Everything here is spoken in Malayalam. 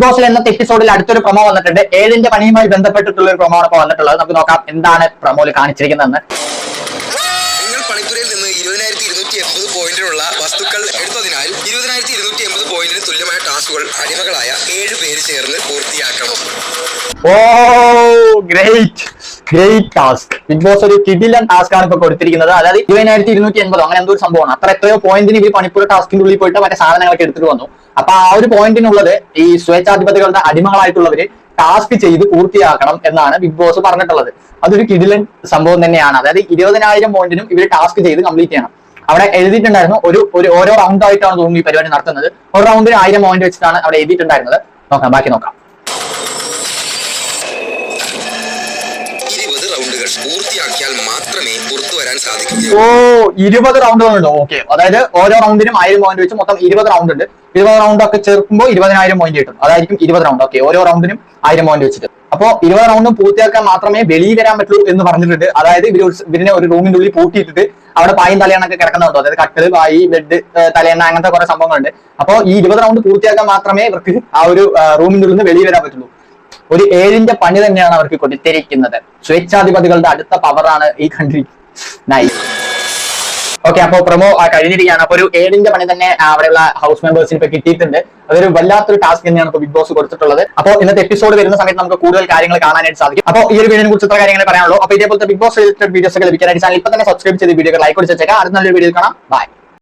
ബിഗ് ബോസിൽ എന്നത്തെ എപ്പിസോഡിൽ അടുത്തൊരു പ്രൊമോ വന്നിട്ടുണ്ട്. ഏഴിന്റെ പണിയുമായി ബന്ധപ്പെട്ടിട്ടുള്ള ഒരു പ്രൊമോ ആണ് ഇപ്പോൾ വന്നിട്ടുള്ളത്. നമുക്ക് നോക്കാം എന്താണ് പ്രൊമോയിൽ കാണിച്ചിരിക്കുന്നതെന്ന്. നിന്ന് ഇരുപതിനായിരത്തി ഇരുന്നൂറ്റി എൺപത് പോയിന്റിനുള്ള വസ്തുക്കൾ എടുത്തതിനാൽ ഇരുപതിനായിരത്തി ഇരുന്നൂറ്റി എൺപത് പോയിന്റിന് തുല്യമായ ടാസ്കുകൾ അടിമകളായ ഏഴ് പേര് ചേർന്ന് പൂർത്തിയാക്കണം. ഓ great great task Bigg Boss ഒരു കിടിലൻ ടാസ്ക് ആണ് ഇപ്പൊ കൊടുത്തിരിക്കുന്നത്. അതായത് ഇരുപതിനായിരത്തി ഇരുന്നൂറ്റി എൺപതോ അങ്ങനെ എന്തോ ഒരു സംഭവമാണ്. അത്ര എത്രയോ പോയിന്റിന് ഇവർ പണിപ്പുര ടാസ്കിന്റെ ഉള്ളിൽ പോയിട്ട് മറ്റേ സാധനങ്ങളൊക്കെ എടുത്തിട്ട് വന്നു. അപ്പൊ ആ ഒരു പോയിന്റിനുള്ളത് ഈ സ്വേച്ഛാധിപതികളുടെ അടിമകളായിട്ടുള്ളവര് ടാസ്ക് ചെയ്ത് പൂർത്തിയാക്കണം എന്നാണ് ബിഗ് ബോസ് പറഞ്ഞിട്ടുള്ളത്. അതൊരു കിടിലൻ സംഭവം തന്നെയാണ്. അതായത് ഇരുപതിനായിരം പോയിന്റിനും ഇവർ ടാസ്ക് ചെയ്ത് കംപ്ലീറ്റ് ചെയ്യണം. അവിടെ എഴുതിയിട്ടുണ്ടായിരുന്നു ഒരു ഒരു ഓരോ റൗണ്ട് ആയിട്ടാണ് തോന്നുന്നു ഈ പരിപാടി നടത്തുന്നത്. ഒരു റൗണ്ടിന് ആയിരം പോയിന്റ് വെച്ചിട്ടാണ് അവിടെ എഴുതിയിട്ടുണ്ടായിരുന്നത്. നോക്കാം ബാക്കി നോക്കാം. പൂർത്തിയാക്കിയാൽ മാത്രമേ പുറത്തു വരാൻ റൗണ്ടുകളുണ്ട് ഓക്കെ അതായത് ഓരോ റൗണ്ടിനും ആയിരം പോയിന്റ് വെച്ച് മൊത്തം ഇരുപത് റൗണ്ട് ഉണ്ട്. ഇരുപത് റൗണ്ട് ഒക്കെ ചേർക്കുമ്പോൾ ഇരുപതിനായിരം പോയിന്റ് കിട്ടും. അതായിരിക്കും ഇരുപത് റൗണ്ട് ഓക്കെ ഓരോ റൗണ്ടിനും ആയിരം പോയിന്റ് വെച്ചിട്ട്. അപ്പോൾ ഇരുപത് റൗണ്ടും പൂർത്തിയാക്കാൻ മാത്രമേ വെളിയിൽ വരാൻ പറ്റുള്ളൂ എന്ന് പറഞ്ഞിട്ടുണ്ട്. അതായത് ഇവർ ഇവരിനെ ഒരു റൂമിന്റെ ഉള്ളിൽ പൂട്ടിയിട്ടിട്ട് അവിടെ പായും തലയണൊക്കെ കിടക്കുന്നുണ്ടോ അതായത് കട്ടിൽ പായി ബെഡ് തലയണ അങ്ങനത്തെ കുറെ സംഭവങ്ങളുണ്ട്. അപ്പോൾ ഈ ഇരുപത് റൗണ്ട് പൂർത്തിയാക്കാൻ മാത്രമേ ഇവർക്ക് ആ ഒരു റൂമിന്റെ ഉള്ളിൽ നിന്ന് വെളിയിൽ വരാൻ പറ്റുള്ളൂ. ഒരു ഏഴിന്റെ പണി തന്നെയാണ് അവർക്ക് കൊടുത്തിരിക്കുന്നത്. സ്വേച്ഛാധിപതികളുടെ അടുത്ത പവറാണ് ഈ കൺട്രി നൈസ് ഓക്കെ അപ്പൊ പ്രൊമോ കഴിഞ്ഞിരിക്കുകയാണ്. അപ്പൊ ഒരു ഏഴിന്റെ പണി തന്നെ അവിടെയുള്ള ഹൗസ് മെമ്പേഴ്സിന് ഇപ്പൊ കിട്ടിയിട്ടുണ്ട്. അതൊരു വല്ലാത്തൊരു ടാസ്ക് തന്നെയാണ് ഇപ്പൊ ബിഗ് ബോസ് കൊടുത്തിട്ടുള്ളത്. അപ്പോൾ ഇന്നത്തെ എപ്പിസോഡ് വരുന്ന സമയത്ത് നമുക്ക് കൂടുതൽ കാര്യങ്ങൾ കാണാനായിട്ട് സാധിക്കും. അപ്പോൾ ഈ ഒരു വീഡിയോനെ കുറിച്ച് ഇത്ര കാര്യങ്ങൾ പറയാനുള്ളൂ. അപ്പൊ ഇതേപോലത്തെ ബിഗ് ബോസ് റിലേറ്റഡ് വീഡിയോസ് ഒക്കെ ലഭിക്കാനായിട്ട് ചാനൽ ഇപ്പൊ തന്നെ സബ്സ്ക്രൈബ് ചെയ്ത് വീഡിയോ ലൈക്ക് കൊടുത്തേക്കാം അടുത്ത നല്ലൊരു വീഡിയോ കാണാം. ബൈ